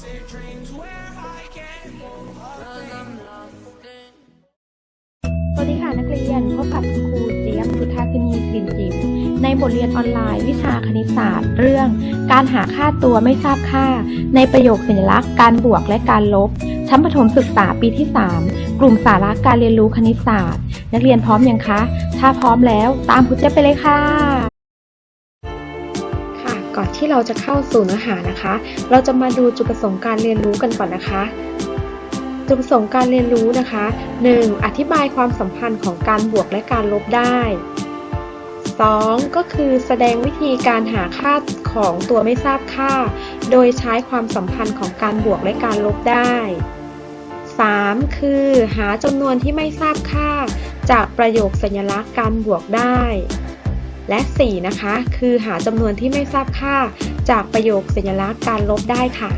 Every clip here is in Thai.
สวัสดีค่ะนักเรียนพบกับคุณครูเจียมสุธาคณีกลิ่นจิมในบทเรียนออนไลน์วิชาคณิตศาสตร์ เรื่อง การหาค่าตัวไม่ทราบค่า ในประโยคสัญลักษณ์การบวกและการลบ ชั้นประถมศึกษาปีที่ 3 กลุ่มสาระการเรียนรู้คณิตศาสตร์ นักเรียนพร้อมยังคะ ถ้าพร้อมแล้ว ตามครูเจยบไปเลยค่ะ ที่เราจะเข้าสู่เนื้อหานะคะ เราจะมาดูจุดประสงค์การเรียนรู้กันก่อนนะคะ จุดประสงค์การเรียนรู้นะคะ 1. อธิบายความสัมพันธ์ของการบวกและการลบได้ 2. ก็คือแสดงวิธีการหาค่าของตัวไม่ทราบค่า โดยใช้ความสัมพันธ์ของการบวกและการลบได้ 3. คือหาจำนวนที่ไม่ทราบค่า จากประโยคสัญลักษณ์การบวกได้ และ 4. นะคะ คือหาจำนวนที่ไม่ทราบค่า จากประโยคสัญลักษณ์การลบได้ค่ะ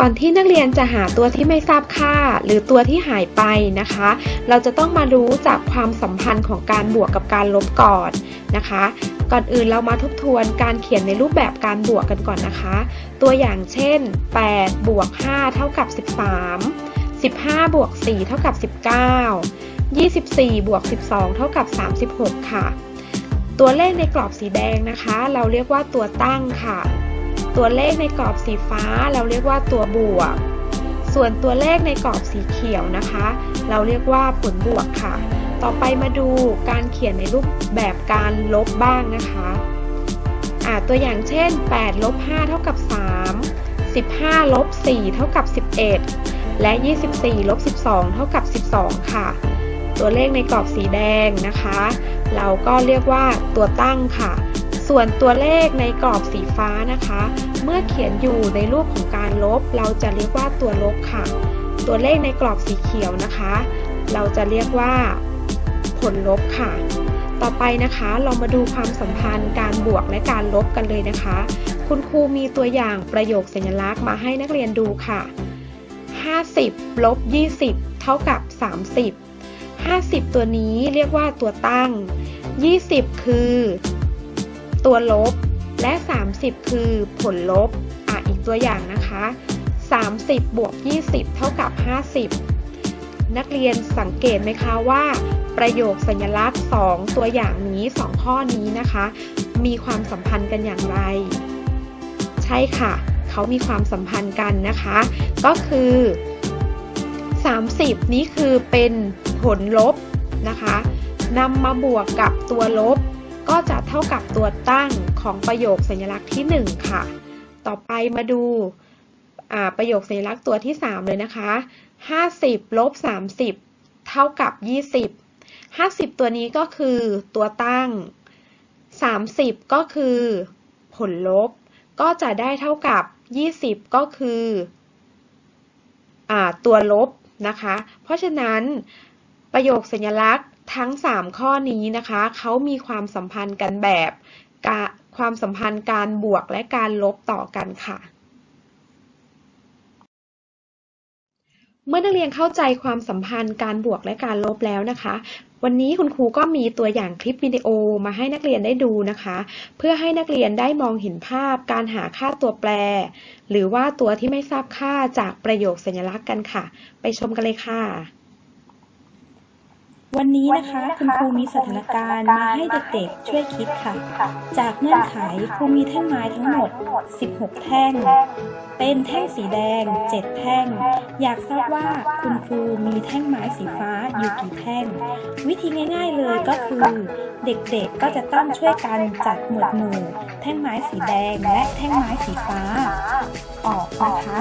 ก่อนที่นักเรียนจะหาตัวที่ไม่ทราบค่า หรือตัวที่หายไปนะคะ เราจะต้องมารู้จากความสัมพันธ์ของการบวกกับการลบก่อนนะคะ ก่อนอื่นเรามาทบทวนการเขียนในรูปแบบการบวกกันก่อนนะคะ ตัวอย่างเช่น8บวก5เท่ากับ 13 15 บวก 4 เท่ากับ 19 24 บวก 12 เท่ากับ 36 ค่ะ ตัวเลขในกรอบสีแดงนะคะ เราเรียกว่าตัวตั้งค่ะ ตัวเลขในกรอบสีฟ้าเราเรียกว่าตัวบวก ส่วนตัวเลขในกรอบสีเขียวนะคะ เราเรียกว่าผลบวกค่ะ ต่อไปมาดูการเขียนในรูปแบบการลบบ้างนะคะตัวอย่างเช่น8ลบ5เท่ากับ3 15ลบ4เท่ากับ11 และ 24ลบ12 เท่ากับ 12 ค่ะ ตัวเลขในกรอบสีแดงนะคะ เราก็เรียกว่าตัวตั้งค่ะ ส่วนตัวเลขในกรอบสีฟ้านะคะ เมื่อเขียนอยู่ในรูปของการลบ เราจะเรียกว่าตัวลบค่ะ ตัวเลขในกรอบสีเขียวนะคะ เราจะเรียกว่าผลลบค่ะต่อไปนะคะเรามาดูความสัมพันธ์การบวกและการลบกันเลยนะคะ คุณครูมีตัวอย่างประโยคสัญลักษณ์มาให้นักเรียนดูค่ะ 50 ลบ 20 เท่ากับ 30 50 ตัวนี้เรียกว่าตัวตั้ง 20 คือ ตัวลบ และ 30 คือผลลบ อะ อีกตัวอย่างนะคะ 30 บวก 20 เท่ากับ 50 นักเรียนสังเกตไหมคะว่า ประโยคสัญลักษณ์ 2 ตัวอย่างนี้ 2 ข้อนี้นะคะ มีความสัมพันธ์กันอย่างไร ใช่ค่ะ เขามีความสัมพันธ์กันนะคะ ก็คือ 30 นี้คือเป็นผลลบนะคะนำมาบวกกับตัวลบ ก็จะเท่ากับตัวตั้งของประโยคสัญลักษณ์ที่ 1 ค่ะ ต่อไปมาดูประโยคสัญลักษณ์ตัวที่ 3 เลยนะคะ 50ลบ30 เท่ากับ 20 50 ตัวนี้ก็คือตัวตั้ง 30 ก็คือผลลบ ก็จะได้เท่ากับ 20 ก็คืออตัวลบนะคะ เพราะฉะนั้นประโยคสัญลักษณ์ทั้ง 3 ข้อนี้นะคะเขามีความสัมพันธ์กันแบบความสัมพันธ์การบวกและการลบต่อกันค่ะ เมื่อนักเรียนเข้าใจความสัมพันธ์การบวกและการลบแล้วนะคะ วันนี้คุณครูก็มีตัวอย่างคลิปวิดีโอมาให้นักเรียนได้ดูนะคะ เพื่อให้นักเรียนได้มองเห็นภาพการหาค่าตัวแปร หรือว่าตัวที่ไม่ทราบค่าจากประโยคสัญลักษณ์กันค่ะ ไปชมกันเลยค่ะ วันนี้นะคะคุณครูมีสถานการณ์มาให้เด็กๆช่วยคิดค่ะ จากเงื่อนไขครูมีแท่งไม้ทั้งหมด 16 แท่ง เป็นแท่งสีแดง 7 แท่ง อยากทราบว่าคุณครูมีแท่งไม้สีฟ้าอยู่กี่แท่ง วิธีง่ายๆเลยก็คือ เด็กๆก็จะต้องช่วยกันจัดหมวดหมู่ แท่งไม้สีแดงและแท่งไม้สีฟ้า ออกนะคะ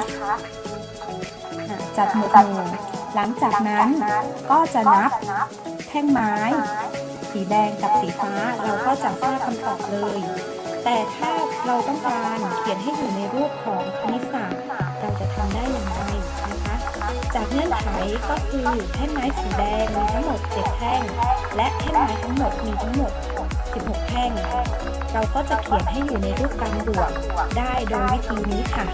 อะจัดหมวดหมู่ หลังจากนั้นก็จะนับแท่งไม้ สีแดงกับสีฟ้าเราก็จะทราบคำตอบเลย แต่ถ้าเราต้องการเขียนให้อยู่ในรูปของคณิตศาสตร์เราจะทำได้อย่างไรนะคะ จากเงื่อนไขก็คือแท่งไม้สีแดงมีทั้งหมด 7 แท่ง และแท่งไม้ทั้งหมดมีทั้งหมด 16 แท่ง เราก็จะเขียนให้อยู่ในรูปการบวกได้โดยวิธีนี้ค่ะ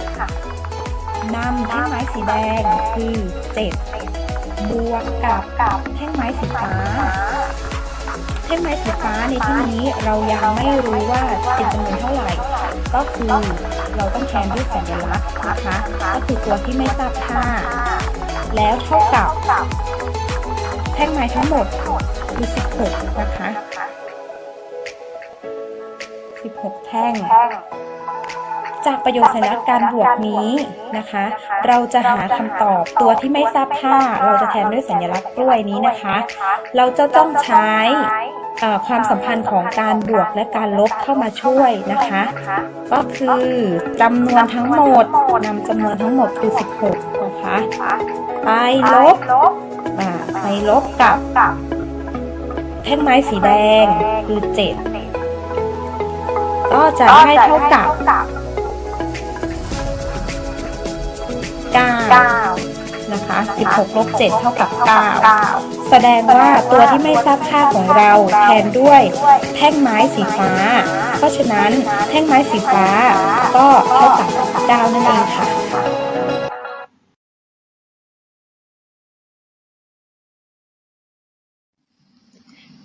นำแท่งไม้สีแดงคือ 7 บวกกับแท่งไม้สีฟ้าแท่ท่งไม้สีฟ้าในที่นี้เรายังไม่รู้ว่าเป็นจำนวนเท่าไหร่ ก็คือเราต้องแทนด้วยสัญลักษณ์นะคะก็คือตัวที่ไม่ทราบค่า แล้วเท่ากับแท่งไม้ทั้งหมดคือ 16 นะคะ 16 แท่ง จากประโยคสัญลักษณ์การบวกนี้นะคะ เราจะหาคำตอบตัวที่ไม่ทราบค่า เราจะแทนด้วยสัญลักษณ์กล้วยนี้นะคะ เราจะต้องใช้เอ่อความสัมพันธ์ของการบวกและการลบเข้ามาช่วยนะคะ ก็คือจำนวนทั้งหมดนำจำนวนทั้งหมดคือ 16 นะคะไปลบอ่าไปลบกับ แท่งไม้สีแดงคือ 7 ก็จะได้เท่ากับ นะคะ 16 ลบ 7 เท่ากับ 9 แสดงว่าตัวที่ไม่ทราบค่าของเราแทนด้วยแท่งไม้สีฟ้า เพราะฉะนั้นแท่งไม้สีฟ้าก็เท่ากับ 9 นั่นเองค่ะ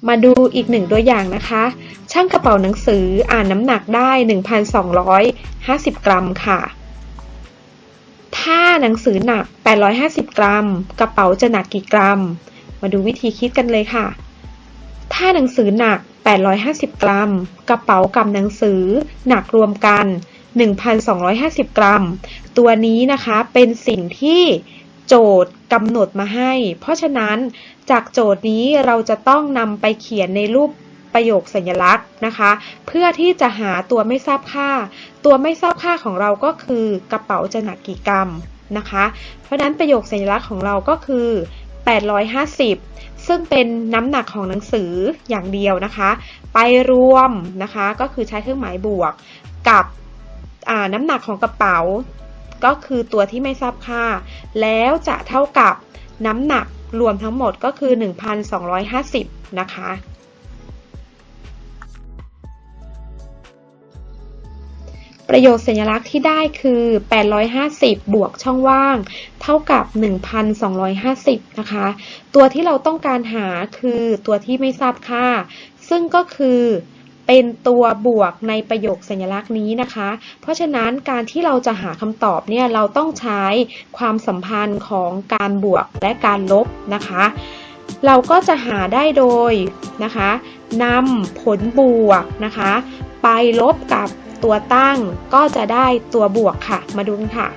มาดูอีกหนึ่งตัวอย่างนะคะ ช่างกระเป๋าหนังสืออ่านน้ำหนักได้ 1,250 กรัมค่ะ ถ้าหนังสือหนัก 850 กรัม กระเป๋าจะหนักกี่กรัม มาดูวิธีคิดกันเลยค่ะ ถ้าหนังสือหนัก 850 กรัม กระเป๋ากับหนังสือหนักรวมกัน 1,250 กรัม ตัวนี้นะคะเป็นสิ่งที่โจทย์กำหนดมาให้ เพราะฉะนั้นจากโจทย์นี้เราจะต้องนำไปเขียนในรูป ประโยคสัญลักษณ์นะคะ เพื่อที่จะหาตัวไม่ทราบค่า ตัวไม่ทราบค่าของเราก็คือกระเป๋าจะหนักกี่กรัมนะคะ เพราะนั้นประโยคสัญลักษณ์ของเราก็คือ 850 ซึ่งเป็นน้ำหนักของหนังสืออย่างเดียวนะคะ ไปรวมนะคะก็คือใช้เครื่องหมายบวกกับน้ำหนักของกระเป๋า ก็คือตัวที่ไม่ทราบค่า แล้วจะเท่ากับน้ำหนักรวมทั้งหมดก็คือ 1,250 นะคะ ประโยคสัญลักษณ์ที่ได้คือ 850 บวกช่องว่าง เท่ากับ 1,250 นะคะ ตัวที่เราต้องการหาคือตัวที่ไม่ทราบค่า ซึ่งก็คือเป็นตัวบวกในประโยคสัญลักษณ์นี้นะคะ เพราะฉะนั้นการที่เราจะหาคำตอบเนี่ยเราต้องใช้ความสัมพันธ์ของการบวกและการลบนะคะ เราก็จะหาได้โดยนะคะนำผลบวกนะคะ ไปลบกับ ตัวตั้งก็จะได้ตัวบวกค่ะ มาดูกันค่ะ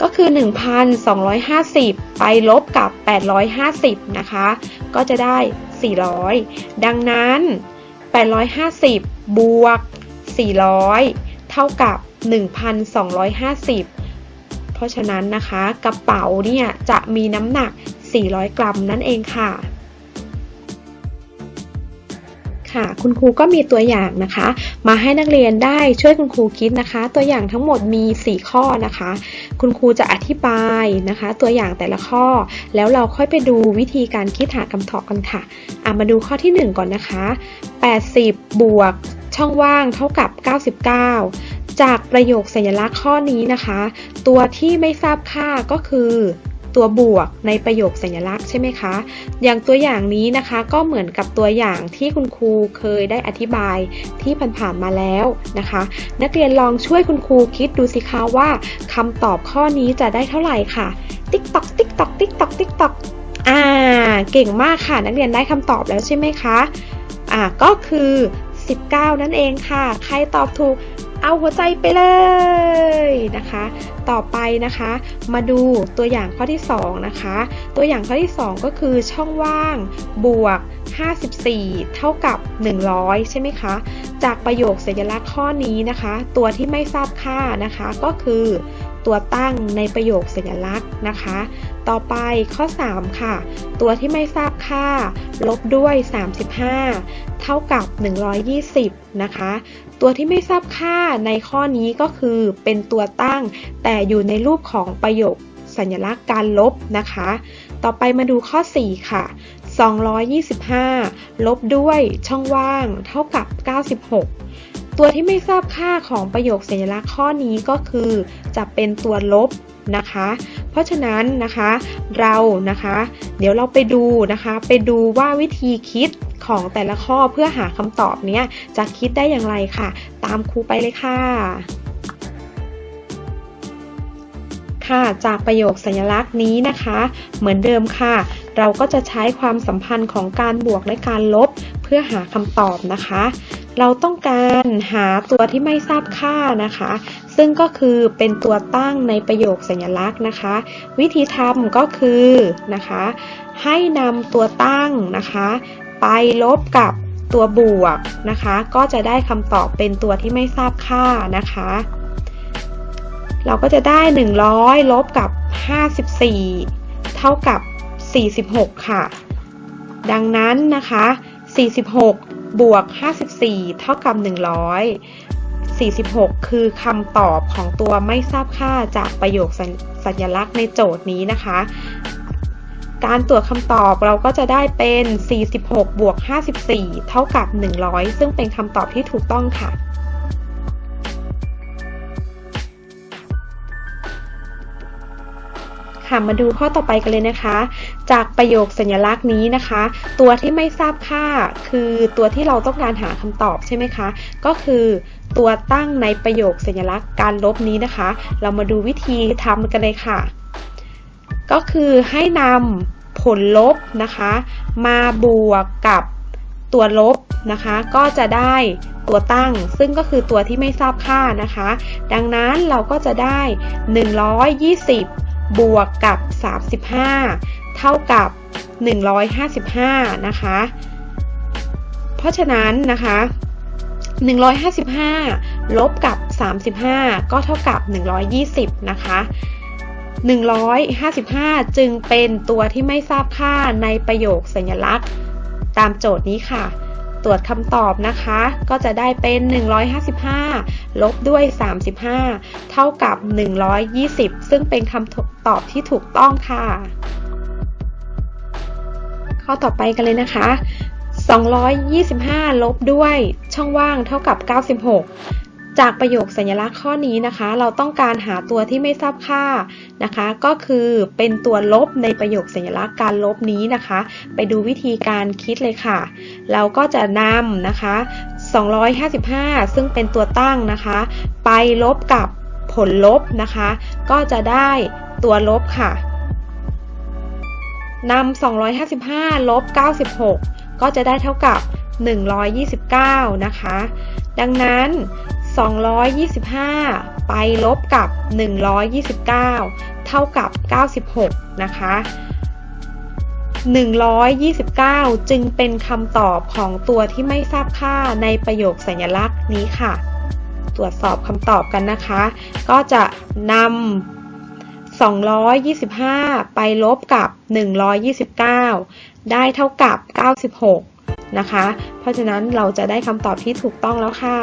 ก็คือ 1,250 ไปลบกับ 850 นะคะ ก็จะได้ 400 ดังนั้น 850 บวก 400 เท่ากับ 1,250 เพราะฉะนั้นนะคะ กระเป๋าเนี่ยจะมีน้ำหนัก 400 กรัมนั่นเองค่ะ ค่ะ คุณครูก็มีตัวอย่างนะคะ มาให้นักเรียนได้ช่วยคุณครูคิดนะคะ ตัวอย่างทั้งหมดมี 4 ข้อนะคะ คุณครูจะอธิบายนะคะ ตัวอย่างแต่ละข้อ แล้วเราค่อยไปดูวิธีการคิดหาคำตอบกันค่ะอะ มาดูข้อที่ 1 ก่อนนะคะ 80 บวกช่องว่างเท่ากับ 99 จากประโยคสัญลักษณ์ข้อนี้นะคะ ตัวที่ไม่ทราบค่าก็คือ ตัวบวกในประโยคสัญลักษณ์ใช่ไหมคะ อย่างตัวอย่างนี้นะคะก็เหมือนกับตัวอย่างที่คุณครูเคยได้อธิบายที่ผ่านๆมาแล้วนะคะ นักเรียนลองช่วยคุณครูคิดดูสิคะว่าคำตอบข้อนี้จะได้เท่าไหร่ค่ะ ติ๊กตอกติ๊กตอกติ๊กตอกติ๊กตอกอ่า เก่งมากค่ะ นักเรียนได้คำตอบแล้วใช่ไหมคะ อ่าก็คือ 19 นั่นเองค่ะ ใครตอบถูกเอาหัวใจไปเลยนะคะ ต่อไปนะคะ มาดูตัวอย่างข้อที่ 2 นะคะ ตัวอย่างข้อที่ 2 ก็คือช่องว่างบวก 54 เท่ากับ 100 ใช่ไหมคะ จากประโยคสัญลักษณ์ข้อนี้นะคะ ตัวที่ไม่ทราบค่านะคะ ก็คือตัวตั้งในประโยคสัญลักษณ์นะคะ ต่อไปข้อ 3 ค่ะ ตัวที่ไม่ทราบค่า ลบด้วย 35 เท่ากับ 120 นะคะ ตัวที่ไม่ทราบค่าในข้อนี้ก็คือเป็นตัวตั้ง แต่อยู่ในรูปของประโยคสัญลักษณ์การลบนะคะ ต่อไปมาดูข้อ 4 ค่ะ 225 ลบด้วยช่องว่าง เท่ากับ 96 ตัวที่ไม่ทราบค่าของประโยคสัญลักษณ์ข้อนี้ก็คือ จะเป็นตัวลบนะคะ เพราะฉะนั้นนะคะเรานะคะ เดี๋ยวเราไปดูนะคะ ไปดูว่าวิธีคิด ของแต่ละข้อเพื่อหาคำตอบเนี้ยจะคิดได้อย่างไรค่ะ ตามครูไปเลยค่ะ ค่ะ จากประโยคสัญลักษณ์นี้นะคะ เหมือนเดิมค่ะ เราก็จะใช้ความสัมพันธ์ของการบวกและการลบ เพื่อหาคำตอบนะคะ เราต้องการหาตัวที่ไม่ทราบค่านะคะ ซึ่งก็คือเป็นตัวตั้งในประโยคสัญลักษณ์นะคะ วิธีทำก็คือนะคะให้นำตัวตั้งนะคะ ไปลบกับตัวบวกนะคะ ก็จะได้คำตอบเป็นตัวที่ไม่ทราบค่านะคะ เราก็จะได้ 100 ลบกับ 54 เท่ากับ 46 ค่ะ ดังนั้นนะคะ 46 บวก 54 เท่ากับ 100 46 คือคำตอบของตัวไม่ทราบค่าจากประโยคสัญสัญลักษณ์ในโจทย์นี้นะคะ การตรวจคำตอบเราก็จะได้เป็น 46 บวก 54 เท่ากับ 100 ซึ่งเป็นคำตอบที่ถูกต้องค่ะ ค่ะ มาดูข้อต่อไปกันเลยนะคะ จากประโยคสัญลักษณ์นี้นะคะ ตัวที่ไม่ทราบค่าคือตัวที่เราต้องการหาคำตอบใช่ไหมคะ ก็คือตัวตั้งในประโยคสัญลักษณ์การลบนี้นะคะ เรามาดูวิธีทำกันเลยค่ะ ก็คือให้นำผลลบนะคะ มาบวกกับตัวลบนะคะ ก็จะได้ตัวตั้ง ซึ่งก็คือตัวที่ไม่ทราบค่านะคะ ดังนั้นเราก็จะได้ 120 บวกกับ 35 เท่ากับ 155 นะคะ เพราะฉะนั้นนะคะ155 ลบกับ 35 ก็เท่ากับ 120 นะคะ 155 จึงเป็นตัวที่ไม่ทราบค่าในประโยคสัญลักษณ์ ตามโจทย์นี้ค่ะ ตรวจคำตอบนะคะ ก็จะได้เป็น 155 ลบด้วย 35 เท่ากับ 120 ซึ่งเป็นคำตอบที่ถูกต้องค่ะ ข้อต่อไปกันเลยนะคะ225 ลบด้วยช่องว่างเท่ากับ 96 จากประโยคสัญลักษณ์ข้อนี้นะคะ เราต้องการหาตัวที่ไม่ทราบค่านะคะ ก็คือเป็นตัวลบในประโยคสัญลักษณ์การลบนี้นะคะ ไปดูวิธีการคิดเลยค่ะ เราก็จะนำนะคะ 255 ซึ่งเป็นตัวตั้งนะคะ ไปลบกับผลลบนะคะ ก็จะได้ตัวลบค่ะนำ255 ลบ 96 ก็จะได้เท่ากับ 129 นะคะ ดังนั้น 225 ไปลบกับ 129 เท่ากับ 96 นะคะ 129 จึงเป็นคำตอบของตัวที่ไม่ทราบค่าในประโยคสัญลักษณ์นี้ค่ะ ตรวจสอบคำตอบกันนะคะ ก็จะนำ225 ไปลบกับ 129 ได้เท่ากับ 96 นะคะ เพราะฉะนั้นเราจะได้คำตอบที่ถูกต้องแล้วค่ะ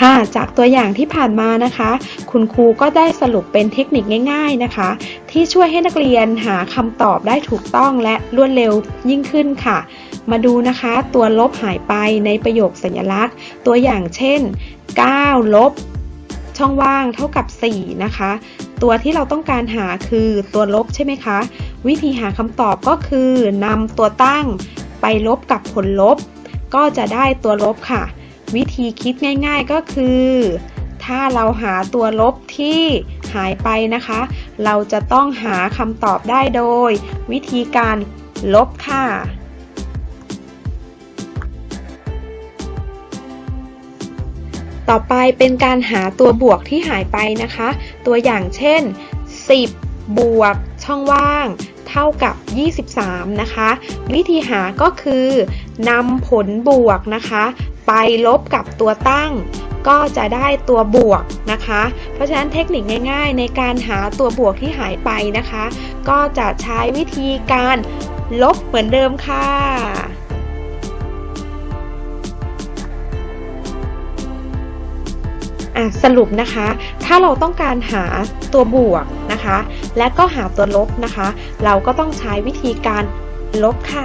ค่ะจากตัวอย่างที่ผ่านมานะคะ คุณครูก็ได้สรุปเป็นเทคนิคง่าย ๆนะคะ ที่ช่วยให้นักเรียนหาคำตอบได้ถูกต้องและรวดเร็วยิ่งขึ้นค่ะ มาดูนะคะ ตัวลบหายไปในประโยคสัญลักษณ์ ตัวอย่างเช่น 9 ลบ ช่องว่างเท่ากับ 4 นะคะ ตัวที่เราต้องการหาคือตัวลบใช่ไหมคะ วิธีหาคำตอบก็คือนำตัวตั้งไปลบกับผลลบ ก็จะได้ตัวลบค่ะ วิธีคิดง่ายๆก็คือ ถ้าเราหาตัวลบที่หายไปนะคะ เราจะต้องหาคำตอบได้โดย วิธีการลบค่ะต่อไปเป็นการหาตัวบวกที่หายไปนะคะ ตัวอย่างเช่น 10 บวกช่องว่าง เท่ากับ 23 นะคะ วิธีหาก็คือนำผลบวกนะคะ ไปลบกับตัวตั้ง ก็จะได้ตัวบวกนะคะ เพราะฉะนั้นเทคนิคง่าย ๆ ในการหาตัวบวกที่หายไปนะคะ ก็จะใช้วิธีการลบเหมือนเดิมค่ะสรุปนะคะ ถ้าเราต้องการหาตัวบวกนะคะ และก็หาตัวลบนะคะ เราก็ต้องใช้วิธีการลบค่ะ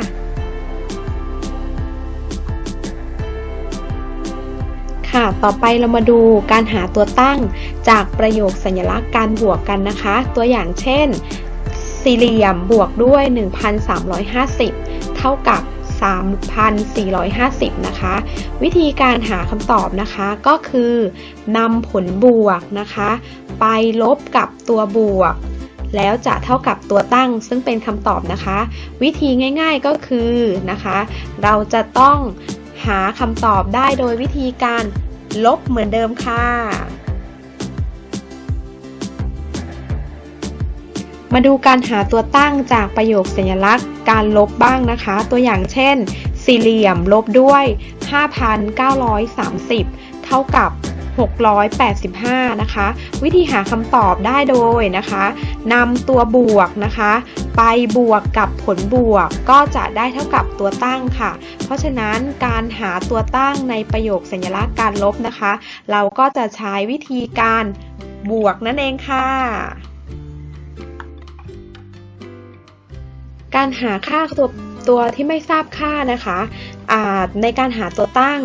ต่อไปเรามาดูการหาตัวตั้งจากประโยคสัญลักษณ์การบวกกันนะคะ ตัวอย่างเช่น สี่เหลี่ยมบวกด้วย 1,350 เท่ากับ 3,450 นะคะ วิธีการหาคำตอบนะคะก็คือนำผลบวกนะคะ ไปลบกับตัวบวก แล้วจะเท่ากับตัวตั้งซึ่งเป็นคำตอบนะคะ วิธีง่าย ๆก็คือนะคะ เราจะต้องหาคำตอบได้โดยวิธีการ ลบเหมือนเดิมค่ะ มาดูการหาตัวตั้งจากประโยคสัญลักษณ์การลบบ้างนะคะ ตัวอย่างเช่น สี่เหลี่ยมลบด้วย 5,930 เท่ากับ 685 นะคะ วิธีหาคำตอบได้โดยนะคะนำตัวบวกนะคะ ไปบวกกับผลบวกก็จะได้เท่ากับตัวตั้งค่ะ เพราะฉะนั้นการหาตัวตั้งในประโยคสัญลักษณ์การลบนะคะ เราก็จะใช้วิธีการบวกนั่นเองค่ะ การหาค่าตัว ตัวที่ไม่ทราบค่านะคะในการหาตัวตั้ง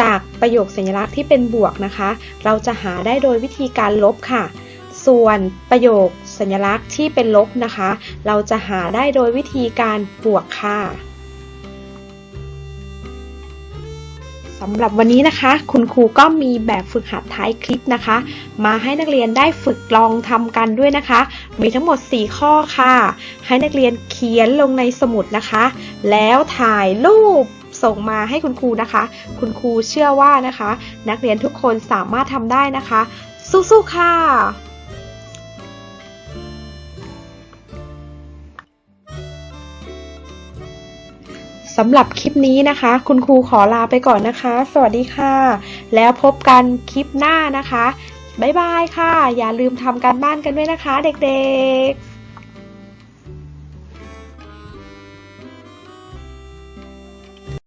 จากประโยคสัญลักษณ์ที่เป็นบวกนะคะ เราจะหาได้โดยวิธีการลบค่ะ ส่วนประโยคสัญลักษณ์ที่เป็นลบนะคะ เราจะหาได้โดยวิธีการบวกค่ะ สำหรับวันนี้นะคะ คุณครูก็มีแบบฝึกหัดท้ายคลิปนะคะ มาให้นักเรียนได้ฝึกลองทำกันด้วยนะคะ มีทั้งหมด 4 ข้อค่ะ ให้นักเรียนเขียนลงในสมุดนะคะ แล้วถ่ายรูปส่งมาให้คุณครูนะคะ คุณครูเชื่อว่านะคะ นักเรียนทุกคนสามารถทำได้นะคะ สู้ๆค่ะ สำหรับคลิปนี้นะคะ คุณครูขอลาไปก่อนนะคะ สวัสดีค่ะ แล้วพบกันคลิปหน้านะคะ บ๊ายบายค่ะ อย่าลืมทำการบ้านกันด้วยนะคะ เด็กๆ